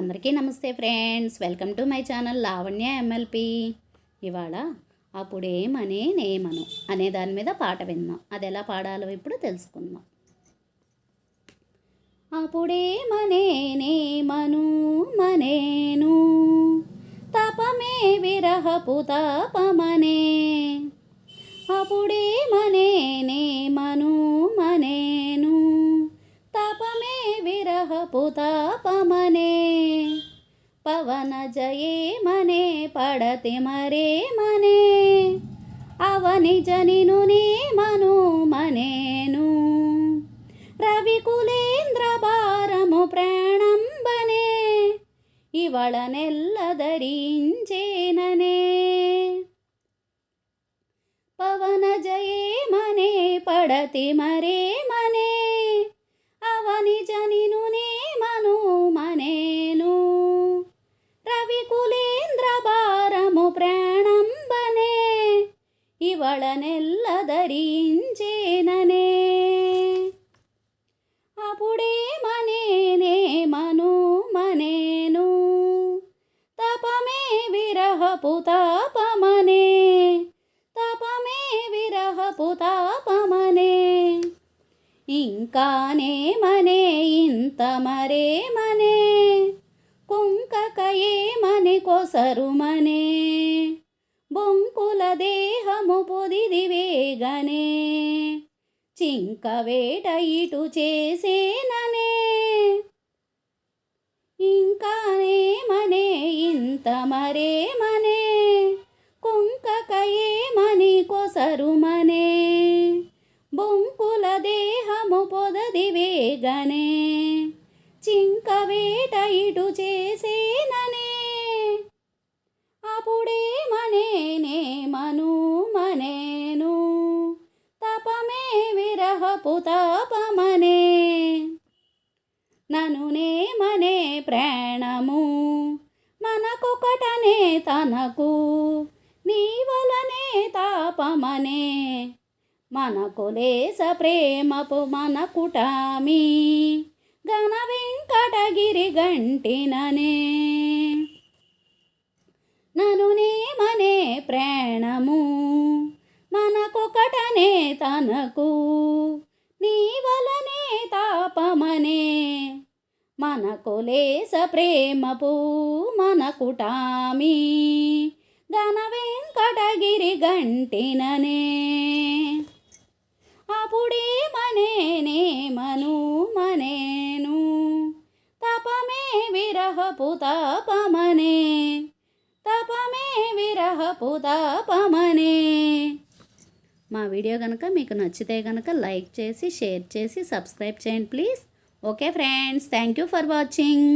అందరికీ నమస్తే friends. Welcome to my channel Lavanya MLP ఇవాళ అప్పుడేమనే నేమను అనే దాని మీద పాట విందాం. అది ఎలా పాడాలో ఇప్పుడు తెలుసుకుందాం. అప్పుడేమనే నేమను మనేను తపమే విరహపు తపమనే. అప్పుడేమనే నేమను మనేను తపమే విరహపు తప పవన జయే మనే పడతి మరే మనే అవని జనిను నే మను మనేను రవికులేంద్ర భారము ప్రాణంబనే ఇవళ నెల్లదరించేననే పవన జయే మనే పడతి మరే మనే అవని జనిను నే మను మనేను ఇవళ నెల్లదరించేననే అప్పుడే మనేనే మను మనేను. తపమే విరహపు తాపమనే. తపమే విరహపు తాపమనే. ఇంకానే మనే ఇంత మరే మనే. కుంకకయే మని కొసరుమనే బొంకుల దేహము పొదిది వేగనే చింక వేట ఇటు చేసేననే. ఇంకానే మనే ఇంత మరే మనే కుంకకయే మని కొసరుమనే. బొంకుల దేహము పొదది వేగనే చింక విరహపు తాపమనే ననునే మనే ప్రాణము మనకొకటనే తనకు నీ వలనే తాపమనే. మనకు లేస ప్రేమపు మన కుటామి గణ వెంకటగిరి గంటిననే. ననునే మనే ప్రాణము మనకొకటనే తనకు నీ వలనే తాపమనే. మనకు లేస ప్రేమపు మన కుటామి గణ వెంకటగిరి గంటిననే. అప్పుడే మనేనే మను మనేను. తపమే విరహపు తాపమనే. తపమే విరహపు తాపమనే. మా వీడియో కనుక మీకు నచ్చితే కనుక లైక్ చేసి షేర్ చేసి సబ్స్క్రైబ్ చేయండి please. Okay friends thank you for watching.